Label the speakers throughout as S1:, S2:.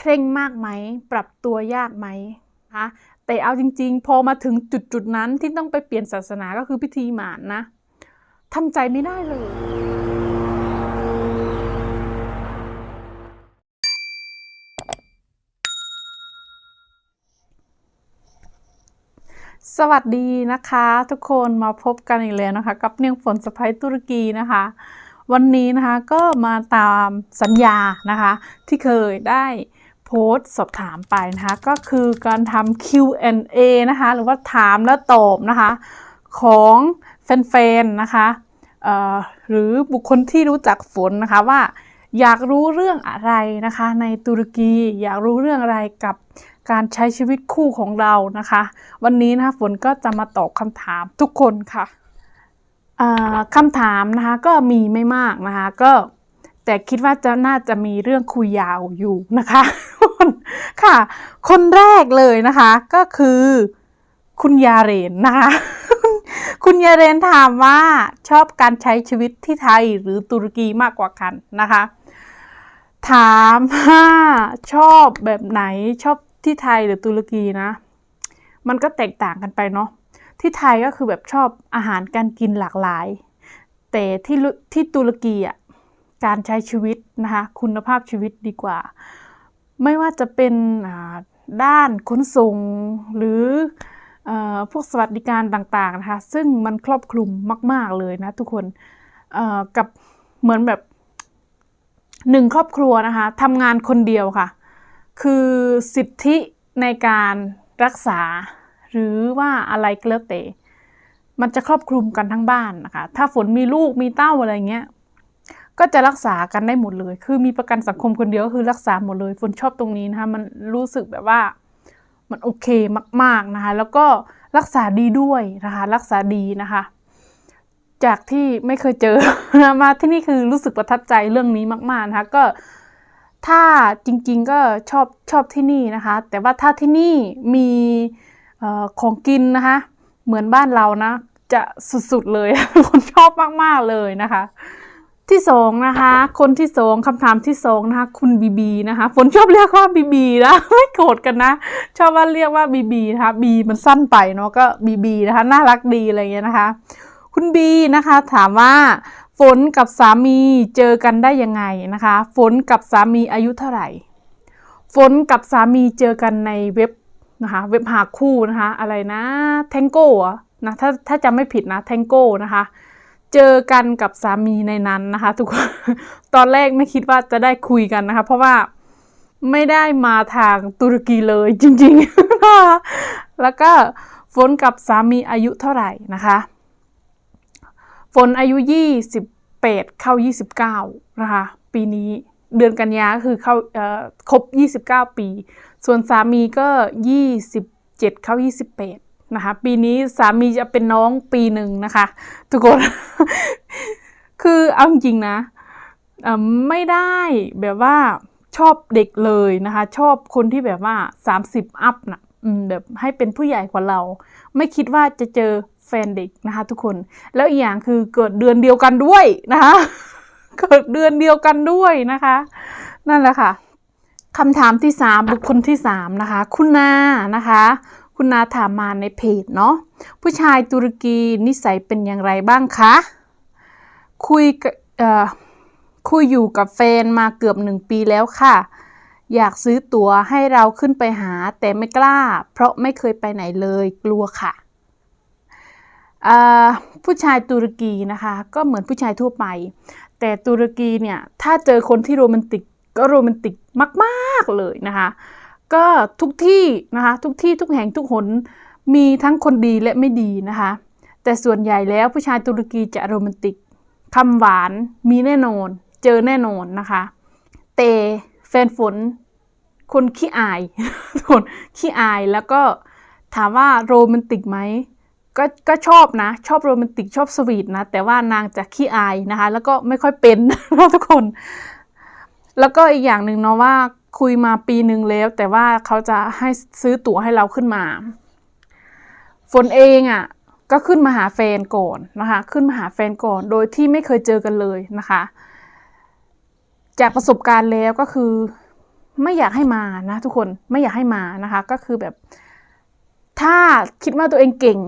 S1: เคร่งมากไหม ปรับตัวยากไหมคะแต่เอาจริง ๆ พอมาถึงจุดจุดๆนั้นที่ต้องไปเปลี่ยนศาสนาก็คือพิธีหมานนะทำใจไม่ได้เลย สวัสดีนะคะ ทุกคนมาพบกันอีกแล้วนะคะ กับเนียงฝนสะพ้ายตุรกีนะคะ วันนี้นะคะก็มาตามสัญญานะคะ ที่เคยได้ โพสสอบถามไปนะคะ ก็คือการทำ Q&A นะคะ หรือว่าถามและตอบนะคะ ของแฟนๆนะคะหรือบุคคลที่รู้จักฝนนะคะว่าอยากรู้เรื่องอะไรนะคะ ในตุรกีอยากรู้เรื่องอะไรกับการใช้ชีวิตคู่ของเรานะคะ วันนี้นะคะฝนก็จะมาตอบคำถามทุกคนค่ะอ่าคำถามนะคะก็มีไม่มากนะคะก็ แต่คิดว่าจะน่าจะมีเรื่องคุยยาวอยู่นะคะ ค่ะ คนแรกเลยนะคะ ก็คือคุณยาเรนนะคะ คุณยาเรนถามว่าชอบการใช้ชีวิตที่ไทยหรือตุรกีมากกว่ากันนะคะ ถามว่าชอบแบบไหนชอบที่ไทยหรือตุรกีนะ มันก็แตกต่างกันไปเนาะที่ไทยก็คือแบบชอบอาหารการกินหลากหลาย แต่ที่ที่ตุรกีอะ การใช้ชีวิตนะคะคุณภาพชีวิตดีกว่า ไม่ว่าจะเป็นด้านขนส่งหรืออพวกสวัสดิการต่างๆนะคะซึ่งมันครอบคลุมมาก ๆเลยนะทุกคนกับเหมือนแบบหนึ่งครอบครัวนะคะทำงานคนเดียวค่ะ คือสิทธิในการรักษา หรือว่าอะไรก็แล้วแต่มันจะครอบคลุมกันทั้งบ้านนะคะ ถ้าฝนมีลูกมีเต้าอะไรเงี้ย ก็จะรักษากันได้หมดเลย คือมีประกันสังคมคนเดียวคือรักษาหมดเลยฝนชอบตรงนี้นะคะมันรู้สึกแบบว่ามันโอเคมากๆนะคะแล้วก็รักษาดีด้วยนะคะรักษาดีนะคะ จากที่ไม่เคยเจอมาที่นี่คือรู้สึกประทับใจเรื่องนี้มากๆนะคะก็ถ้าจริงๆก็ชอบชอบที่นี่นะคะ แต่ว่าถ้าที่นี่มีออของกินนะคะ เหมือนบ้านเรานะ จะสุดๆเลยคนชอบมากๆเลยนะคะ ที่สองนะคะ คนที่สองคำถามที่สองนะคะ คุณบีบีนะคะฝนชอบเรียกว่าบีบีนะไม่โกรธกันนะ ชอบว่าเรียกว่าบีบีนะคะบีมันสั้นไปเนาะก็บีบีนะคะน่ารักดีอะไรเงี้ยนะคะ คุณบีนะคะถามว่าฝนกับสามีเจอกันได้ยังไงนะคะ ฝนกับสามีอายุเท่าไหร่ ฝนกับสามีเจอกันในเว็บนะคะเว็บหาคู่นะคะ อะไรนะแทงโก้นะถ้าถ้าจำไม่ผิดนะแทงโก้นะคะ เจอกันกับสามีในนั้นนะคะ ทุกคนตอนแรกไม่คิดว่าจะได้คุยกันนะคะ เพราะว่าไม่ได้มาทางตุรกีเลยจริงๆนะคะแล้วก็ฝนกับสามีอายุเท่าไหร่นะคะ ฝนอายุ 28 เข้า 29 นะคะ ปีนี้เดือนกันยาคือเข้าเอ่อครบ 29 ปี ส่วนสามีก็ 27 เข้า 28 นะคะ ปีนี้สามีจะเป็นน้องปีหนึ่งนะคะ ทุกคน คือเอาจริงนะอ่อไม่ได้แบบว่าชอบเด็กเลยนะคะ ชอบคนที่แบบว่า 30 อัพนะอืมแบบให้เป็นผู้ใหญ่กว่าเรา ไม่คิดว่าจะเจอแฟนเด็กนะคะ ทุกคนแล้วอีกอย่างคือเกิดเดือนเดียวกันด้วยนะคะเกิดเดือนเดียวกันด้วยนะคะ นั่นแหละค่ะคำถามที่สามบุคคลที่สามนะคะ คุณนานะคะ คุณนาถามมาในเพจเนาะผู้ชายตุรกีนิสัยเป็นอย่างไรบ้างคะ คุยกับเอ่อคุยอยู่กับแฟนมาเกือบหนึ่งปีแล้วค่ะ อยากซื้อตั๋วให้เราขึ้นไปหาแต่ไม่กล้า เพราะไม่เคยไปไหนเลยกลัวค่ะผู้ชายตุรกีนะคะก็เหมือนผู้ชายทั่วไป แต่ตุรกีเนี่ยถ้าเจอคนที่โรแมนติกก็โรแมนติกมาก ๆ เลยนะคะ ก็ทุกที่นะคะทุกที่ทุกแห่งทุกหนมีทั้งคนดีและไม่ดีนะคะ แต่ส่วนใหญ่แล้วผู้ชายตุรกีจะโรแมนติกคำหวานมีแน่นอน เจอแน่นอนนะคะ แต่แฟนฝนคนขี้อายคนขี้อายแล้วก็ถามว่าโรแมนติกไหมก็ก็ชอบนะ ชอบโรแมนติกชอบสวีทนะ แต่ว่านางจะขี้อายนะคะ แล้วก็ไม่ค่อยเป็นนะทุกคน แล้วก็อีกอย่างหนึ่งเนาะว่า คุยมาปีหนึ่งแล้ว แต่ว่าเขาจะให้ซื้อตั๋วให้เราขึ้นมา ฝนเองอะ่ะก็ขึ้นมาหาแฟนก่อนนะคะ ขึ้นมาหาแฟนก่อน โดยที่ไม่เคยเจอกันเลยนะคะ จากประสบการณ์แล้วก็คือไม่อยากให้มานะทุกคนไม่อยากให้มานะคะ ก็คือแบบ ถ้าคิดว่าตัวเองเก่ง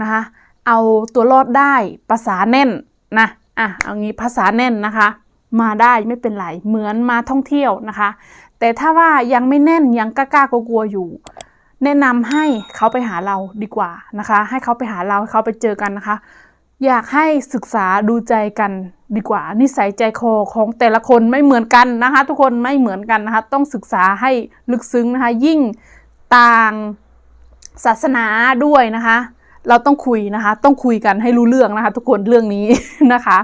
S1: นะคะ เอาตัวรอดได้ภาษาแน่นนะอะเอางี้ภาษาแน่นนะคะ มาได้ไม่เป็นไรเหมือนมาท่องเที่ยวนะคะ แต่ถ้าว่ายังไม่แน่นยังกล้าๆกลัวๆอยู่ แนะนำให้เขาไปหาเราดีกว่านะคะ ให้เขาไปหาเราให้เขาไปเจอกันนะคะ อยากให้ศึกษาดูใจกันดีกว่า นิสัยใจคอของแต่ละคนไม่เหมือนกันนะคะ ทุกคนไม่เหมือนกันนะคะ ต้องศึกษาให้ลึกซึ้งนะคะ ยิ่งต่างศาสนาด้วยนะคะ เราต้องคุยนะคะ ต้องคุยกันให้รู้เรื่องนะคะ ทุกคนเรื่องนี้นะคะ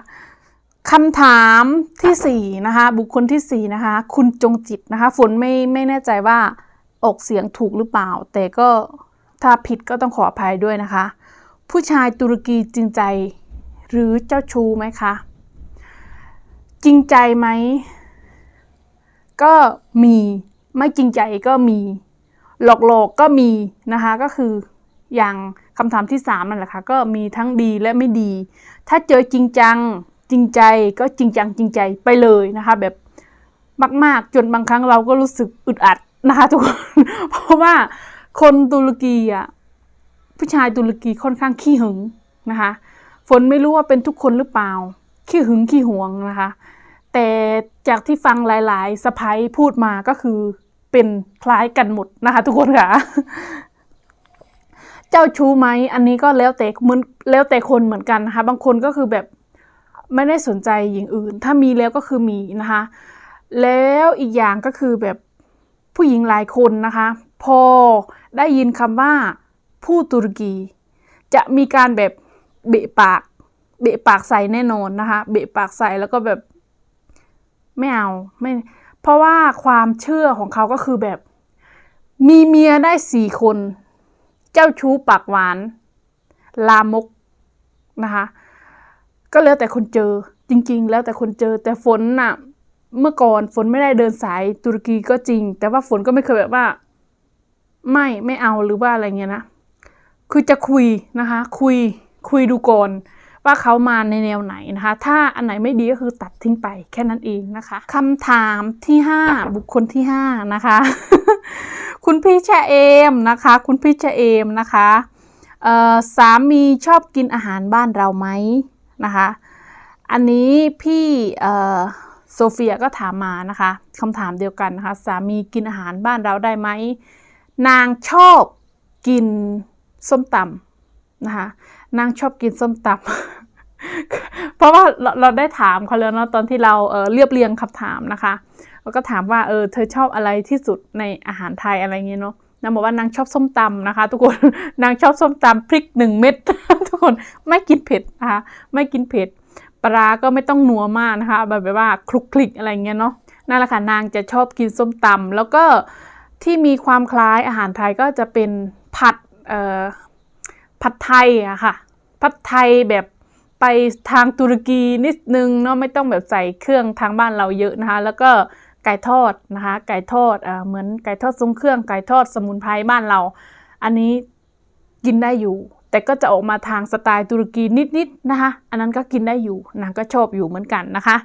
S1: คำถามที่สี่นะคะ บุคคลที่สี่นะคะ คุณจงจิตนะคะ ฝนไม่ไม่แน่ใจว่าออกเสียงถูกหรือเปล่า แต่ก็ถ้าผิดก็ต้องขออภัยด้วยนะคะ ผู้ชายตุรกีจริงใจ หรือเจ้าชู้ไหมคะ จริงใจไหม ก็มีไม่จริงใจก็มี หลอกหลอกก็มีนะคะ ก็คืออย่างคำถามที่สามนั่นแหละค่ะก็มีทั้งดีและไม่ดี ถ้าเจอจริงจัง จริงใจก็จริงจังจริงใจไปเลยนะคะ แบบมาก ๆ จนบางครั้งเราก็รู้สึกอึดอัดนะคะทุกคน เพราะว่าคนตุรกีอะผู้ชายตุรกีค่อนข้างขี้หึงนะคะ ฝนไม่รู้ว่าเป็นทุกคนหรือเปล่า ขี้หึงขี้หวงนะคะ แต่จากที่ฟังหลายๆสะพ้ยพูดมาก็คือเป็นคล้ายกันหมดนะคะทุกคนค่ะ เจ้าชู้ไหมอันนี้ก็แล้วแต่เหมือนแล้วแต่คนเหมือนกันนะคะ บางคนก็คือแบบ ไม่ได้สนใจอย่างอื่น ถ้ามีแล้วก็คือมีนะคะ แล้วอีกอย่างก็คือแบบผู้หญิงหลายคนนะคะ พอได้ยินคำว่าผู้ตุรกี จะมีการแบบเบะปากเบะปากใส่แน่นอนนะคะ เบะปากใส่แล้วก็แบบไม่เอาไม่เพราะว่าความเชื่อของเขาก็คือแบบ มีเมียได้สี่คน เจ้าชู้ปากหวาน ลามกนะคะ ก็แล้วแต่คนเจอจริง ๆ แล้วแต่คนเจอแต่ฝนน่ะ เมื่อก่อนฝนไม่ได้เดินสายตุรกีก็จริง แต่ว่าฝนก็ไม่เคยแบบว่า ไม่ไม่เอาหรือว่าอะไรเงี้ยนะคือจะคุยนะคะ คุยคุยดูก่อนว่าเขามาในแนวไหนนะคะ ถ้าอันไหนไม่ดีก็คือตัดทิ้งไปแค่นั้นเองนะคะคำถามที่ห้าบุคคลที่ห้านะคะ คุณพี่ชะเอมนะคะ คุณพี่ชะเอมนะคะสามีชอบกินอาหารบ้านเราไหม นะคะ อันนี้พี่โซเฟียก็ถามมานะคะคำถามเดียวกันนะคะ สามีกินอาหารบ้านเราได้ไหม นางชอบกินส้มตำนะคะ นางชอบกินส้มตำเพราะว่าเราเราได้ถามเขาแล้วเนาะตอนที่เราเออเรียบเรียงคำถามนะคะเราก็ถามว่าเออเธอชอบอะไรที่สุดในอาหารไทยอะไรเงี้ยเนาะ นางบอกว่านางชอบส้มตำนะคะ ทุกคน นางชอบส้มตำพริกหนึ่งเม็ดทุกคนไม่กินเผ็ดนะคะไม่กินเผ็ดปลาก็ไม่ต้องนัวมากนะคะแบบแบบว่าคลุกคลิกอะไรเงี้ยเนาะนั่นแหละค่ะนางจะชอบกินส้มตำแล้วก็ที่มีความคล้ายอาหารไทยก็จะเป็นผัดเอ่อผัดไทยอะค่ะผัดไทยแบบไปทางตุรกีนิดนึงเนาะไม่ต้องแบบใส่เครื่องทางบ้านเราเยอะนะคะ แล้วก็ ไก่ทอดนะคะ ไก่ทอดอ่าเหมือนไก่ทอดทรงเครื่องไก่ทอดสมุนไพรบ้านเรา อันนี้กินได้อยู่ แต่ก็จะออกมาทางสไตล์ตุรกีนิดๆนะคะ อันนั้นก็กินได้อยู่นางก็ชอบอยู่เหมือนกันนะคะ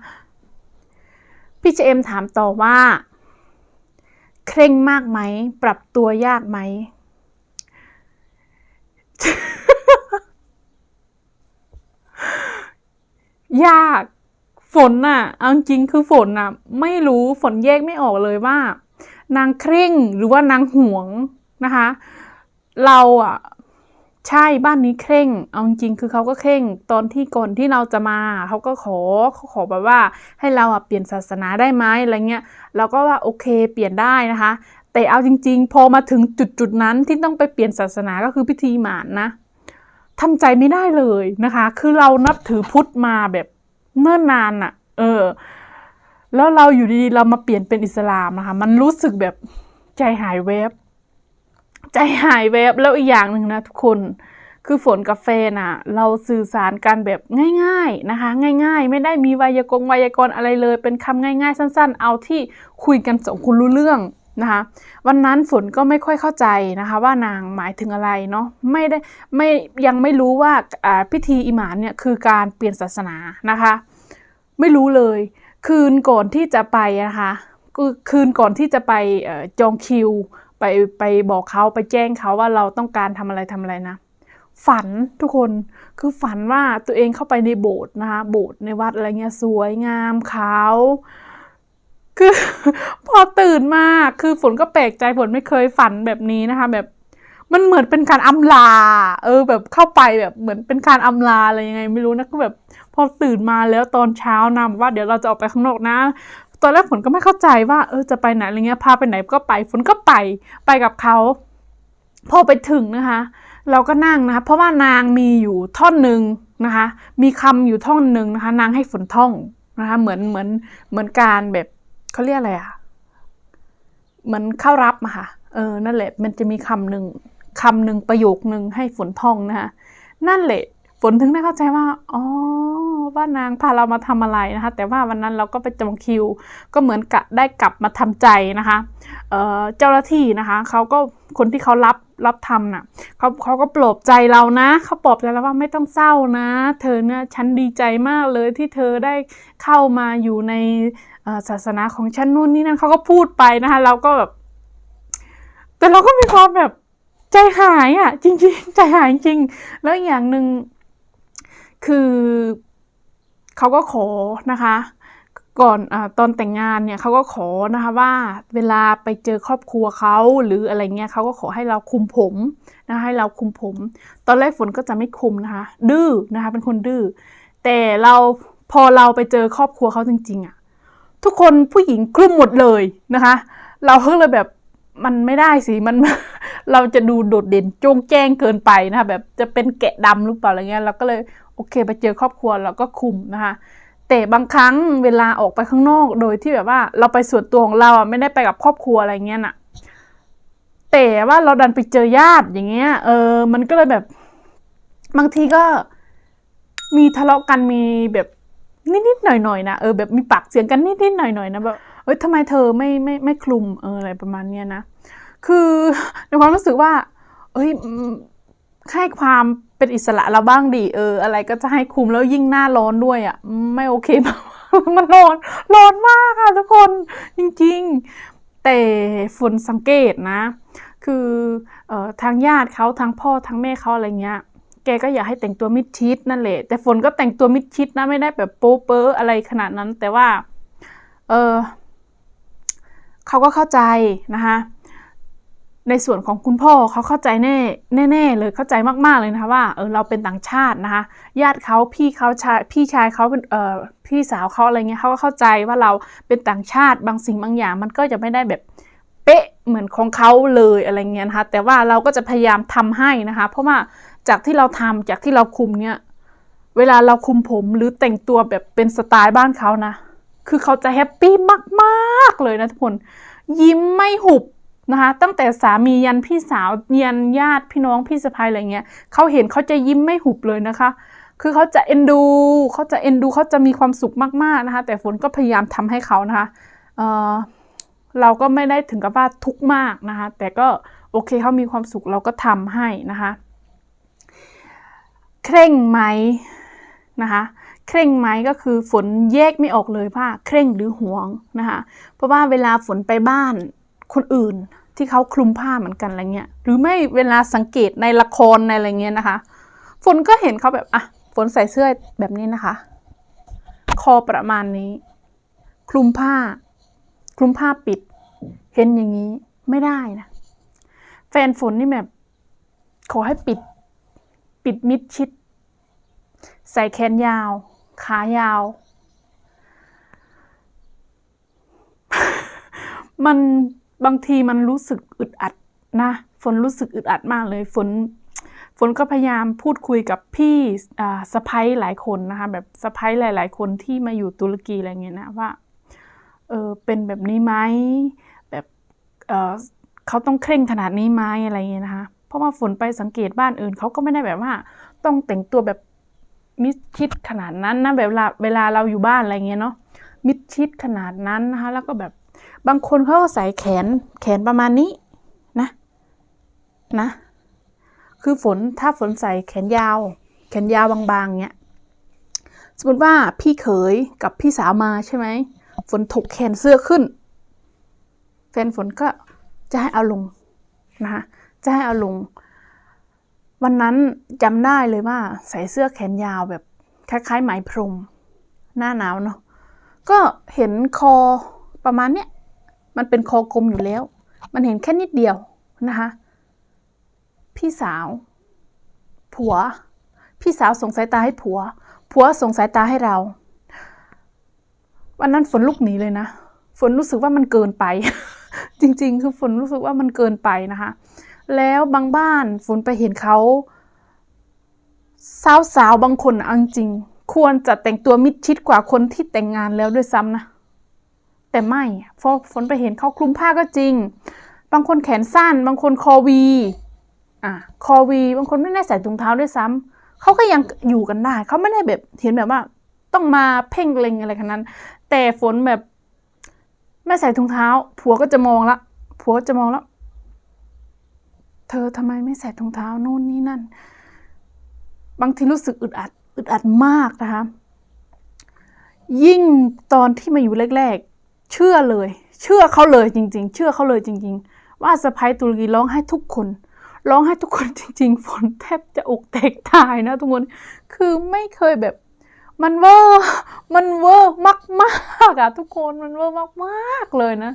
S1: พี่เจมถามต่อว่า เคร่งมากไหม ปรับตัวยากไหมยาก ฝนน่ะเอาจริงคือฝนน่ะ ไม่รู้ฝนแยกไม่ออกเลยว่า นางเคร่งหรือว่านางห่วงนะคะ เราอะใช่บ้านนี้เคร่ง เอาจริงคือเขาก็เคร่งตอนที่ก่อนที่เราจะมาเขาก็ขอเขาขอแบบว่า ให้เราอะเปลี่ยนศาสนาได้ไหมอะไรเงี้ยเราก็ว่าโอเคเปลี่ยนได้นะคะ แต่เอาจริง ๆ พอมาถึงจุดจุดนั้นที่ต้องไปเปลี่ยนศาสนาก็คือพิธีหมานนะทำใจไม่ได้เลยนะคะ คือเรานับถือพุทธมาแบบ เนิ่นนานอะเออ แล้วเราอยู่ดีๆเรามาเปลี่ยนเป็นอิสลามนะคะ มันรู้สึกแบบใจหายแวบ ใจหายแวบแล้วอีกอย่างหนึ่งนะทุกคนคือฝนกับแฟนอะเราสื่อสารกันแบบง่าย ๆนะคะ ง่าย ๆ ไม่ได้มีไวยากรณ์ไวยากรณ์อะไรเลย เป็นคำง่าย ๆ สั้น ๆ เอาที่คุยกันสองคนรู้เรื่อง นะคะวันนั้นฝนก็ไม่ค่อยเข้าใจนะคะว่านางหมายถึงอะไรเนาะไม่ได้ไม่ยังไม่รู้ว่าพิธีอิหมานเนี่ยคือการเปลี่ยนศาสนานะคะ ไม่รู้เลยคืนก่อนที่จะไปนะคะคืนก่อนที่จะไปจองคิว ไปไปบอกเขาไปแจ้งเขาว่าเราต้องการทำอะไรทำอะไรนะฝันทุกคนคือฝันว่าตัวเองเข้าไปในโบสถ์นะคะโบสถ์ในวัดอะไรเงี้ยสวยงามขาว คือพอตื่นมาคือฝนก็แปลกใจฝนไม่เคยฝันแบบนี้นะคะ แบบมันเหมือนเป็นการอำลา เออ แบบเข้าไปแบบเหมือนเป็นการอำลาอะไรยังไง ไม่รู้นะก็แบบพอตื่นมาแล้วตอนเช้านะบอกว่าเดี๋ยวเราจะออกไปข้างนอกนะตอนแรกฝนก็ไม่เข้าใจว่า เออจะไปไหนอะไรเงี้ยพาไปไหนก็ไปฝนก็ไปไปกับเขาพอไปถึงนะคะ เราก็นั่งนะคะเพราะว่านางมีอยู่ท่อนหนึ่งนะคะ มีคำอยู่ท่อนหนึ่งนะคะ นางให้ฝนท่องนะคะ เหมือนเหมือนเหมือนการแบบ เขาเรียกอะไรอะเหมือนเข้ารับอะค่ะ เออ นั่นแหละ มันจะมีคำหนึ่งคำหนึ่งประโยคหนึ่งให้ฝนท่องนะคะนั่นแหละ ฝนถึงได้เข้าใจว่า อ๋อ ว่านางพาเรามาทำอะไรนะคะ แต่ว่าวันนั้นเราก็ไปจองคิว ก็เหมือนกับได้กลับมาทำใจนะคะเอ่อเจ้าหน้าที่นะคะ เขาก็คนที่เขารับรับทำน่ะเขาเขาก็ปลอบใจเรานะ เขาปลอบใจเราว่าไม่ต้องเศร้านะ เธอเนี่ยฉันดีใจมากเลยที่เธอได้เข้ามาอยู่ในศาสนาของฉันนู่นนี่นั่นเขาก็พูดไปนะคะ เราก็แบบ แต่เราก็มีความแบบใจหายอะ จริง ๆ ใจหายจริง แล้วอย่างหนึ่ง คือเขาก็ขอนะคะ ก่อนอตอนแต่งงานเนี่ยเขาก็ขอนะคะว่าเวลาไปเจอครอบครัวเขาหรืออะไรเงี้ยเขาก็ขอให้เราคุมผมนะะให้เราคุมผม ตอนแรกฝนก็จะไม่คุมนะคะ ดื้อนะคะเป็นคนดื้อแต่เราพอเราไปเจอครอบครัวเขาจริงๆอะทุกคนผู้หญิงคลุมหมดเลยนะคะ เราก็เลยแบบ มันไม่ได้สิมันเราจะดูโดดเด่นจงแจ้งเกินไปนะคะแบบจะเป็นแกะดำหรือเปล่าอะไรเงี้ยเราก็เลยโอเคไปเจอครอบครัวเราก็คุมนะคะแต่บางครั้งเวลาออกไปข้างนอกโดยที่แบบว่าเราไปส่วนตัวของเราอะไม่ได้ไปกับครอบครัวอะไรเงี้ยน่ะแต่ว่าเราดันไปเจอญาติอย่างเงี้ยเออมันก็เลยแบบบางทีก็มีทะเลาะกันมีแบบนิดๆหน่อยๆนะเออแบบมีปากเสียงกันนิดๆหน่อยๆนะแบบ เอ้ยทำไมเธอไม่ไม่ไม่คลุมเอออะไรประมาณเนี้ยนะ คือในความรู้สึกว่า เอ้ยให้ความเป็นอิสระเราบ้างดิเออ อะไรก็จะให้คุมแล้วยิ่งหน้าร้อนด้วยอะ่ะ ไม่โอเคมันร้อนร้อนมากค่ะทุกคนจริงๆ แต่ฝนสังเกตนะ คือออทางญาติเขาทางพ่อทางแม่เขาอะไรเงี้ยแกก็อยากให้แต่งตัวมิดชิดนั่นแหละ แต่ฝนก็แต่งตัวมิดชิดนะไม่ได้แบบโป๊เป๊ะอะไรขนาดนั้น แต่ว่า เออ เขาก็เข้าใจนะคะในส่วนของคุณพ่อเขาเข้าใจแน่แน่เลยเข้าใจมาก ๆ เลยนะคะว่าเออเราเป็นต่างชาตินะคะญาติเขาพี่เขาชายพี่ชายเขาเป็นเออพี่สาวเขาอะไรเงี้ยเขาก็เข้าใจว่าเราเป็นต่างชาติบางสิ่งบางอย่าง มันก็จะไม่ได้แบบเป๊ะเหมือนของเขาเลยอะไรเงี้ยนะคะแต่ว่าเราก็จะพยายามทำให้นะคะเพราะว่าจากที่เราทำจากที่เราคุมเนี่ยเวลาเราคุมผมหรือแต่งตัวแบบเป็นสไตล์บ้านเขานะ คือเขาจะแฮปปี้มากๆเลยนะทุกคน ยิ้มไม่หุบนะคะ ตั้งแต่สามียันพี่สาวยันญาติพี่น้องพี่สะพ้ายอะไรเงี้ยเขาเห็นเขาจะยิ้มไม่หุบเลยนะคะ คือเขาจะเอ็นดูเขาจะเอ็นดูเขาจะมีความสุขมากๆนะคะ แต่ฝนก็พยายามทำให้เขานะคะเออเราก็ไม่ได้ถึงกับว่าทุกมากนะคะ แต่ก็โอเคเขามีความสุขเราก็ทำให้นะคะ เคร่งไหมนะคะ เคร่งไหมก็คือฝนแยกไม่ออกเลยว่าเคร่งหรือห่วงนะคะเพราะว่าเวลาฝนไปบ้านคนอื่นที่เขาคลุมผ้าเหมือนกันอะไรเงี้ยหรือไม่เวลาสังเกตในละครในอะไรเงี้ยนะคะฝนก็เห็นเขาแบบอะฝนใส่เสื้อแบบนี้นะคะ คอประมาณนี้ คลุมผ้า คลุมผ้าปิด เห็นอย่างนี้ไม่ได้นะแฟนฝนนี่แบบขอให้ปิด ปิดมิดชิด ใส่แขนยาว ขายาว มันบางทีมันรู้สึกอึดอัดนะ ฝนรู้สึกอึดอัดมากเลย ฝน ฝนก็พยายามพูดคุยกับพี่สะพ้ยหลายคนนะคะ แบบสะพ้ยหลาย ๆ คนที่มาอยู่ตุรกีอะไรเงี้ยนะว่า เออเป็นแบบนี้ไหมแบบเออเขาต้องเคร่งขนาดนี้ไหมอะไรเงี้ยนะคะ เพราะว่าฝนไปสังเกตบ้านอื่นเขาก็ไม่ได้แบบว่า ต้องแต่งตัวแบบ มิดชิดขนาดนั้นนะแบบเวลาเวลาเราอยู่บ้านอะไรเงี้ยเนาะมิดชิดขนาดนั้นนะคะ แล้วก็แบบบางคนเขาก็ใส่แขนแขนประมาณนี้นะนะ คือฝนถ้าฝนใส่แขนยาว แขนยาวบางๆเนี้ยสมมติว่าพี่เขยกับพี่สาวมาใช่ไหมฝนถกแขนเสื้อขึ้น แฟนฝนก็จะให้เอาลงนะคะจะให้เอาลง วันนั้นจำได้เลยว่าใส่เสื้อแขนยาวแบบคล้ายๆไหมพรม หน้าหนาวเนาะก็เห็นคอประมาณเนี้ยมันเป็นคอกลมอยู่แล้ว มันเห็นแค่นิดเดียวนะคะ พี่สาว ผัว พี่สาวส่งสายตาให้ผัว ผัวส่งสายตาให้เรา วันนั้นฝนลุกหนีเลยนะฝนรู้สึกว่ามันเกินไป จริง ๆ คือฝนรู้สึกว่ามันเกินไปนะคะ แล้วบางบ้านฝนไปเห็นเขาสาวสาวๆบางคนอะเอาจริง ควรจะแต่งตัวมิดชิดกว่าคนที่แต่งงานแล้วด้วยซ้ำนะ แต่ไม่เพราะฝนไปเห็นเขาคลุมผ้าก็จริง บางคนแขนสั้น บางคนคอวีอะคอวีบางคนไม่ได้ใส่ถุงเท้าด้วยซ้ำเขาก็ยังอยู่กันได้เขาไม่ได้แบบเห็นแบบว่า ต้องมาเพ่งเล็งอะไรขนาดนั้น แต่ฝนแบบไม่ใส่ถุงเท้า ผัวก็จะมองละผัวก็จะมองแล้ว เธอทำไมไม่ใส่ถุงเท้านู่นนี่นั่น บางทีรู้สึกอึดอัดอึดอัดมากนะคะ ยิ่งตอนที่มาอยู่แรกๆ เชื่อเลย เชื่อเขาเลยจริง ๆ เชื่อเขาเลยจริง ๆ ว่าสะพ้ายตุรกีร้องให้ทุกคนร้องให้ทุกคนจริง ๆ ฝนแทบจะอกแตกตายนะทุกคน คือไม่เคยแบบมันเวอร์ มันเวอร์มากๆอะทุกคน มันเวอร์มากๆเลยนะ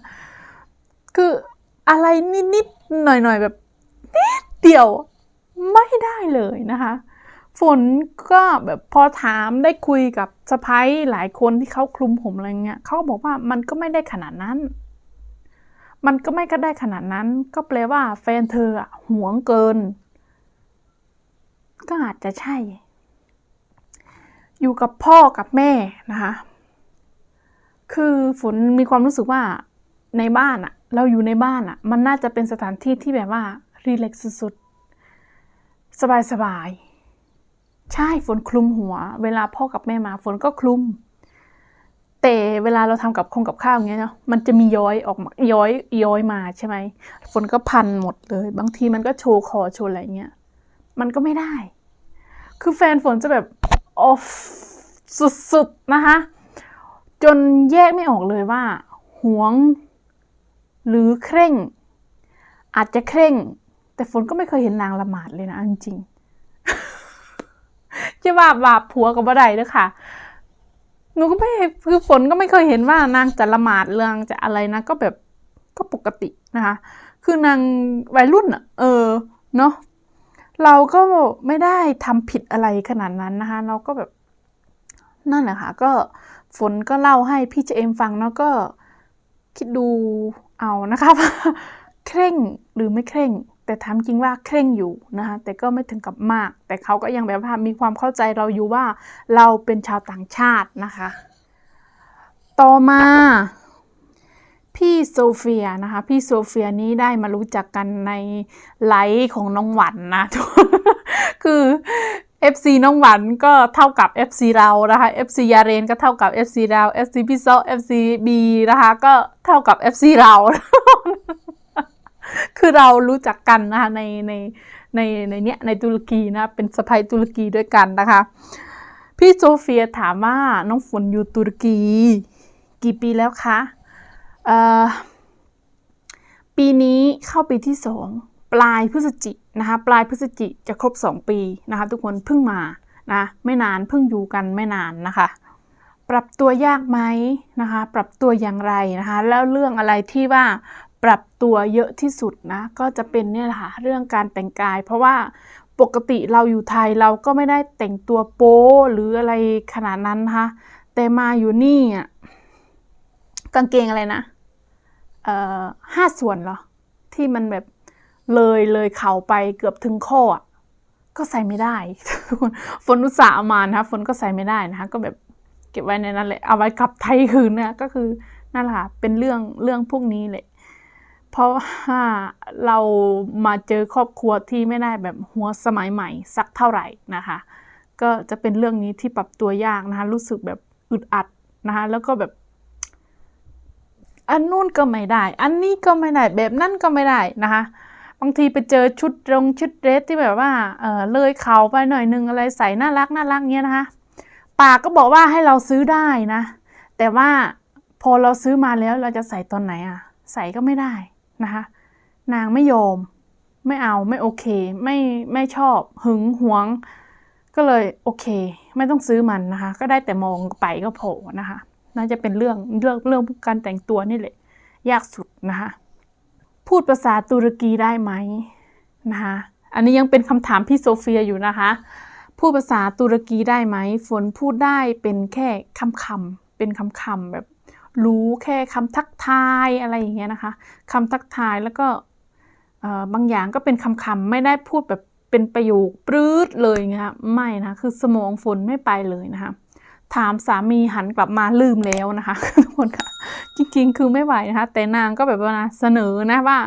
S1: คืออะไรนิด ๆ หน่อย ๆ แบบ นิดเดียวไม่ได้เลยนะคะ ฝนก็แบบพอถามได้คุยกับสะพ้ายหลายคนที่เขาคลุมผมอะไรเงี้ยเขาบอกว่ามันก็ไม่ได้ขนาดนั้น มันก็ไม่ก็ได้ขนาดนั้น ก็แปลว่าแฟนเธออะหวงเกิน ก็อาจจะใช่ อยู่กับพ่อกับแม่นะคะคือฝนมีความรู้สึกว่าในบ้านอะเราอยู่ในบ้านอะมันน่าจะเป็นสถานที่ที่แบบว่า รีแลกซ์สุดๆ สบายๆใช่ฝนคลุมหัว เวลาพ่อกับแม่มาฝนก็คลุม แต่เวลาเราทำกับคงกับข้าวอย่างเงี้ยเนาะมันจะมีย้อยออกมาย้อยย้อยมาใช่ไหมฝนก็พันหมดเลย บางทีมันก็โชว์คอโชว์อะไรเงี้ยมันก็ไม่ได้ คือแฟนฝนจะแบบออฟสุดๆนะคะจนแยกไม่ออกเลยว่าหวง หรือเคร่ง อาจจะเคร่ง แต่ฝนก็ไม่เคยเห็นนางละหมาดเลยนะจริงจะว่าบาปผัวกับบ่ได้เด้อค่ะ หนูก็ไม่คือฝนก็ไม่เคยเห็นว่านางจะละหมาดเรื่องจะอะไรนะ ก็แบบก็ปกตินะคะ คือนางวัยรุ่นอะเออเนาะเราก็ไม่ได้ทำผิดอะไรขนาดนั้นนะคะ เราก็แบบนั่นแหละค่ะก็ฝนก็เล่าให้พี่เจเอมฟังเนาะก็คิดดูเอานะคะว่าเคร่งหรือไม่เคร่ง แต่ถามจริงว่าเคร่งอยู่นะคะแต่ก็ไม่ถึงกับมาก แต่เขาก็ยังแบบว่ามีความเข้าใจเราอยู่ว่าเราเป็นชาวต่างชาตินะคะ ต่อมาพี่โซเฟียนะคะพี่โซเฟียนี้ได้มารู้จักกันในไลฟ์ของน้องหวันนะทุกคนคือ FC น้องหวันก็เท่ากับ FC เรานะคะ FC ยาเรนก็เท่ากับ FC เรา FC พี่โซ FC B นะคะก็เท่ากับ FC เรา คือเรารู้จักกันนะคะในในในในเนี้ยในตุรกีนะเป็นสะพายตุรกีด้วยกันนะคะ พี่โซเฟียถามว่าน้องฝนอยู่ตุรกี กี่ปีแล้วคะเอ่อปีนี้เข้าปีที่สองปลายพฤศจินะคะปลายพฤศจิจะครบสองปีนะคะ ทุกคนเพิ่งมานะไม่นานเพิ่งอยู่กันไม่นานนะคะ ปรับตัวยากไหมนะคะ ปรับตัวอย่างไรนะคะ แล้วเรื่องอะไรที่ว่า ปรับตัวเยอะที่สุดนะ ก็จะเป็นเนี่ยแหละค่ะเรื่องการแต่งกาย เพราะว่าปกติเราอยู่ไทยเราก็ไม่ได้แต่งตัวโป๊หรืออะไรขนาดนั้นนะคะแต่มาอยู่นี่อะกางเกงอะไรนะเอ่อห้าส่วนเหรอ ที่มันแบบเลยเลยเข่าไปเกือบถึงข้ออะก็ใส่ไม่ได้ทุกคนฝนอุตส่าห์มานะคะฝนก็ใส่ไม่ได้นะคะก็แบบเก็บไว้ในนั้นแหละเอาไว้กลับไทยคืนเนี่ยก็คือนั่นแหละค่ะเป็นเรื่องเรื่องพวกนี้แหละ เพราะว่าเรามาเจอครอบครัวที่ไม่ได้แบบหัวสมัยใหม่สักเท่าไหร่นะคะ ก็จะเป็นเรื่องนี้ที่ปรับตัวยากนะคะ รู้สึกแบบอึดอัดนะคะ แล้วก็แบบอันนู่นก็ไม่ได้ อันนี้ก็ไม่ได้ แบบนั่นก็ไม่ได้นะคะ บางทีไปเจอชุดรงชุดเดรสที่แบบว่า เออเลยเขาไปหน่อยนึงอะไรใส่น่ารักน่ารักเงี้ยนะคะ ปากก็บอกว่าให้เราซื้อได้นะ แต่ว่าพอเราซื้อมาแล้วเราจะใส่ตอนไหนอะใส่ก็ไม่ได้ นะคะนางไม่ยอมไม่เอาไม่โอเค ไม่ไม่ชอบหึงหวง ก็เลยโอเค ไม่ต้องซื้อมันนะคะ ก็ได้แต่มองไปก็โผล่นะคะน่าจะเป็นเรื่องเรื่องเรื่องการแต่งตัวนี่แหละยากสุดนะคะพูดภาษาตุรกีได้ไหมนะคะอันนี้ยังเป็นคำถามพี่โซเฟียอยู่นะคะพูดภาษาตุรกีได้ไหมฝนพูดได้เป็นแค่คำคำเป็นคำคำแบบ รู้แค่คำทักทายอะไรอย่างเงี้ยนะคะคำทักทายแล้วก็บางอย่างก็เป็นคำคำไม่ได้พูดแบบเป็นประโยคปรื๊ดเลยนะคะไม่นะคือสมองฝนไม่ไปเลยนะคะถามสามีหันกลับมาลืมแล้วนะคะทุกคนค่ะจริงๆ คือไม่ไหวนะคะ แต่นางก็แบบว่านะเสนอนะว่า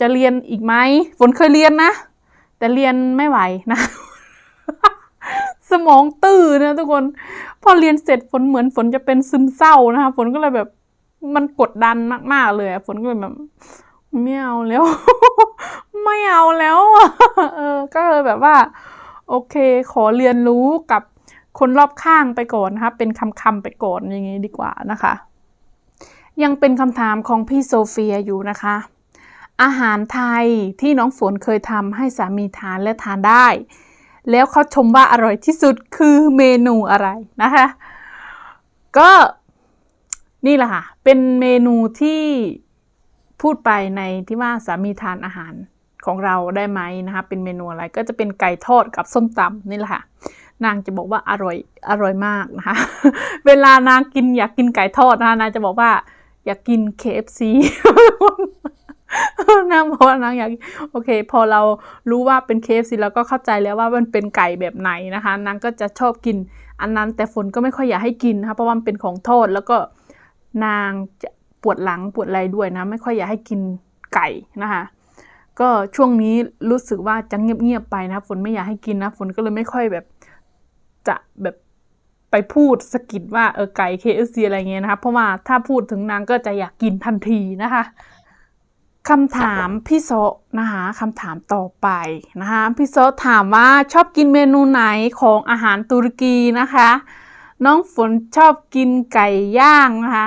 S1: จะเรียนอีกไหมฝนเคยเรียนนะ แต่เรียนไม่ไหวนะ สมองตื้อนะทุกคน พอเรียนเสร็จฝนเหมือนฝนจะเป็นซึมเศร้านะคะฝนก็เลยแบบมันกดดันมาก ๆ เลยฝนก็เลยแบบไม่เอาแล้ว ไม่เอาแล้วเออก็เลยแบบว่า โอเค ขอเรียนรู้กับคนรอบข้างไปก่อนนะคะเป็นคำๆไปก่อนอย่างนี้ดีกว่านะคะ ยังเป็นคำถามของพี่โซเฟียอยู่นะคะ อาหารไทยที่น้องฝนเคยทำให้สามีทานและทานได้ แล้วเขาชมว่าอร่อยที่สุดคือเมนูอะไรนะคะ ก็นี่แหละค่ะ เป็นเมนูที่พูดไปในที่ว่าสามีทานอาหารของเราได้ไหมนะคะ เป็นเมนูอะไรก็จะเป็นไก่ทอดกับส้มตำนี่แหละค่ะ นางจะบอกว่าอร่อยอร่อยมากนะคะ เวลานางกินอยากกินไก่ทอดนะคะนางจะบอกว่าอยากกิน KFC นางบอกว่านางอยากโอเค พอเรารู้ว่าเป็น KFC เราก็เข้าใจแล้วว่ามันเป็นไก่แบบไหนนะคะ นางก็จะชอบกิน อันนั้นแต่ฝนก็ไม่ค่อยอยากให้กินนะคะเพราะว่ามันเป็นของโทอดแล้วก็นางจะปวดหลังปวดอะไรด้วยนะ ไม่ค่อยอยากให้กินไก่นะคะ ก็ช่วงนี้รู้สึกว่าจะเงียบๆไปนะฝนไม่อยากให้กินนะฝนก็เลยไม่ค่อยแบบจะแบบไปพูดสะกิดว่าเออไก่ KFC อะไรเงี้ยนะคะ เพราะว่าถ้าพูดถึงนางก็จะอยากกินทันทีนะคะ คำถามพี่โซนะคะคำถามต่อไปนะคะพี่โซถามว่าชอบกินเมนูไหนของอาหารตุรกีนะคะ น้องฝนชอบกินไก่ย่างนะคะ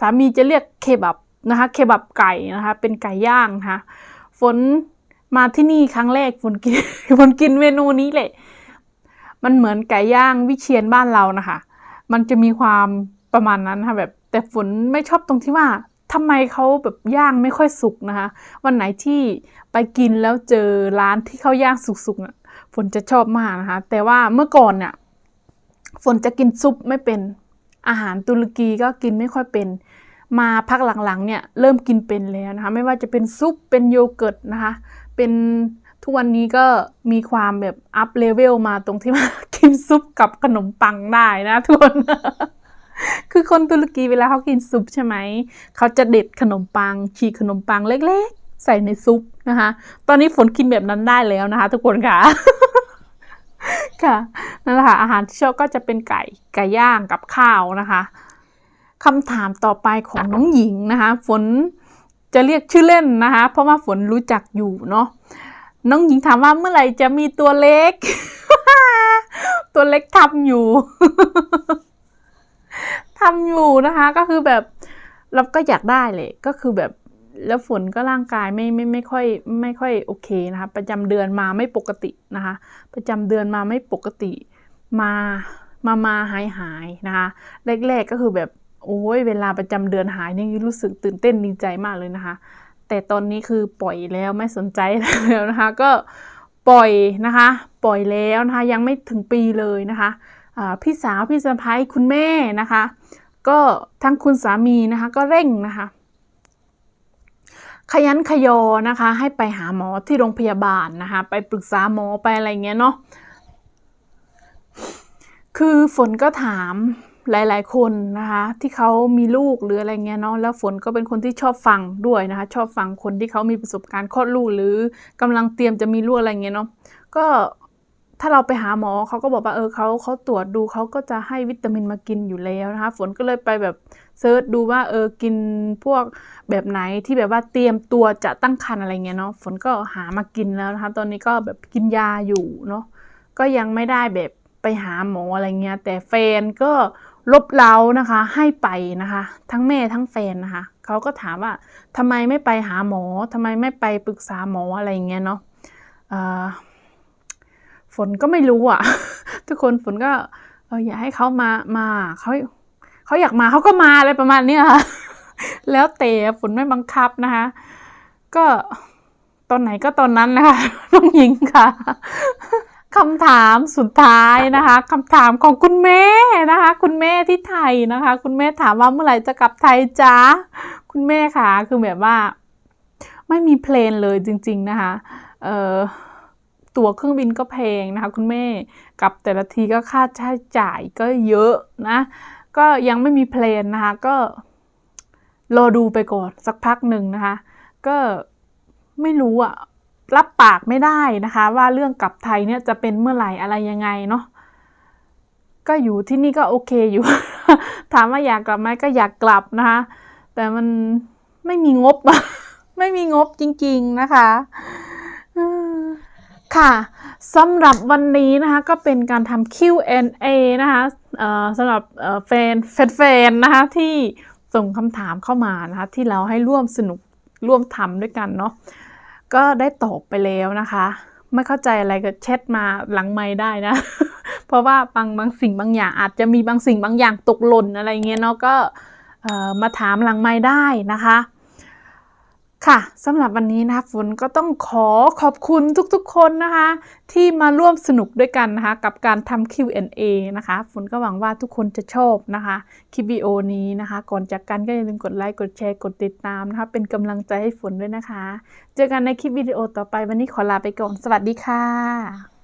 S1: สามีจะเรียกเคบับนะคะเคบับไก่นะคะเป็นไก่ย่างนะคะฝนมาที่นี่ครั้งแรกฝนกินฝนกินเมนูนี้แหละมันเหมือนไก่ย่างวิเชียนบ้านเรานะคะ มันจะมีความประมาณนั้นค่ะแบบแต่ฝนไม่ชอบตรงที่ว่า ทำไมเขาแบบย่างไม่ค่อยสุกนะคะ วันไหนที่ไปกินแล้วเจอร้านที่เขาย่างสุกๆน่ะฝนจะชอบมากนะคะ แต่ว่าเมื่อก่อนเนี่ยฝนจะกินซุปไม่เป็น อาหารตุรกีก็กินไม่ค่อยเป็น มาพักหลังๆเนี่ยเริ่มกินเป็นแล้วนะคะ ไม่ว่าจะเป็นซุปเป็นโยเกิร์ตนะคะ เป็นทุกวันนี้ก็มีความแบบอัพเลเวลมาตรงที่ว่ากินซุปกับขนมปังได้นะทุกคน คือคนตุรกีเวลาเขากินซุปใช่ไหม เขาจะเด็ดขนมปัง ฉีกขนมปังเล็กๆ ใส่ในซุปนะคะ ตอนนี้ฝนกินแบบนั้นได้แล้วนะคะ ทุกคนค่ะ ค่ะนั่นแหละค่ะอาหารที่ชอบก็จะเป็นไก่ไก่ย่างกับข้าวนะคะคำถามต่อไปของน้องหญิงนะคะ ฝนจะเรียกชื่อเล่นนะคะ เพราะว่าฝนรู้จักอยู่เนาะน้องหญิงถามว่าเมื่อไหร่จะมีตัวเล็ก ตัวเล็กทำอยู่ อยู่นะคะ ก็คือแบบเราก็อยากได้เลยก็คือแบบแล้วฝนก็ร่างกายไม่ไม่ไม่ค่อยไม่ค่อยโอเคนะคะ ประจำเดือนมาไม่ปกตินะคะ ประจำเดือนมาไม่ปกติมามามาหายหายนะคะแรกๆก็คือแบบโอ้ยเวลาประจำเดือนหายนี่รู้สึกตื่นเต้นดีใจมากเลยนะคะ แต่ตอนนี้คือปล่อยแล้วไม่สนใจแล้วนะคะ ก็ปล่อยนะคะ ปล่อยแล้วนะคะยังไม่ถึงปีเลยนะคะพี่สาวพี่สะพ้ายคุณแม่นะคะ ก็ทั้งคุณสามีนะคะก็เร่งนะคะ ขยันขยอนะคะ ให้ไปหาหมอที่โรงพยาบาลนะคะ ไปปรึกษาหมอไปอะไรเงี้ยเนาะคือฝนก็ถามหลาย ๆ คนนะคะที่เขามีลูกหรืออะไรเงี้ยเนาะแล้วฝนก็เป็นคนที่ชอบฟังด้วยนะคะชอบฟังคนที่เขามีประสบการณ์คลอดลูกหรือกำลังเตรียมจะมีลูกอะไรเงี้ยเนาะก็ ถ้าเราไปหาหมอเขาก็บอกว่าเออเขาเขาตรวจดูเขาก็จะให้วิตามินมากินอยู่แล้วนะคะ ฝนก็เลยไปแบบเซิร์ชดูว่าเออกินพวกแบบไหนที่แบบว่าเตรียมตัวจะตั้งครรภ์อะไรเงี้ยเนาะฝนก็หามากินแล้วนะคะ ตอนนี้ก็แบบกินยาอยู่เนาะก็ยังไม่ได้แบบไปหาหมออะไรเงี้ยแต่แฟนก็ลบเล้านะคะให้ไปนะคะ ทั้งแม่ทั้งแฟนนะคะเขาก็ถามว่าทำไมไม่ไปหาหมอทำไมไม่ไปปรึกษาหมออะไรเงี้ยเนาะอ่อ ฝนก็ไม่รู้อะ ทุกคนฝนก็เอออยากให้เขามามาเขาเขาอยากมาเขาก็มาอะไรประมาณเนี้ค่ะแล้วแต่ฝนไม่บังคับนะคะ ก็ตอนไหนก็ตอนนั้นนะคะน้องหญิงค่ะคำถามสุดท้ายนะคะคำถามของคุณแม่นะคะ คุณแม่ที่ไทยนะคะ คุณแม่ถามว่าเมื่อไหร่จะกลับไทยจ้าคุณแม่ค่ะ คือแบบว่า ไม่มีเพลนเลยจริง ๆนะคะ เอ่อ ตั๋วเครื่องบินก็แพงนะคะคุณแม่กลับแต่ละทีก็ค่าใช้จ่ายก็เยอะนะ ก็ยังไม่มีเพลนนะคะก็รอดูไปก่อนสักพักหนึ่งนะคะ ก็ไม่รู้อะรับปากไม่ได้นะคะ ว่าเรื่องกลับไทยเนี่ยจะเป็นเมื่อไหร่อะไรยังไงเนาะก็อยู่ที่นี่ก็โอเคอยู่ ถามว่าอยากกลับไหมก็อยากกลับนะคะ แต่มันไม่มีงบ ไม่มีงบจริง ๆนะคะ ค่ะสำหรับวันนี้นะคะก็เป็นการทำ Q&A นะคะสำหรับแฟนแฟนๆนะคะที่ส่งคำถามเข้ามานะคะที่เราให้ร่วมสนุกร่วมทำด้วยกันเนาะก็ได้ตอบไปแล้วนะคะ ไม่เข้าใจอะไรก็แชทมาหลังไม้ได้นะ เพราะว่าบางบางสิ่งบางอย่างอาจจะมีบางสิ่งบางอย่างตกหล่นอะไรเงี้ยเนาะก็มาถามหลังไม้ได้นะคะ ค่ะสำหรับวันนี้นะคะฝนก็ต้องขอขอบคุณทุกๆคนนะคะ ที่มาร่วมสนุกด้วยกันนะคะ กับการทำ Q&A นะคะฝนก็หวังว่าทุกคนจะชอบนะคะ คลิปวิดีโอนี้นะคะ ก่อนจากกันก็อย่าลืมกดไลค์กดแชร์กดติดตามนะคะ เป็นกำลังใจให้ฝนด้วยนะคะ เจอกันในคลิปวิดีโอต่อไปวันนี้ขอลาไปก่อน สวัสดีค่ะ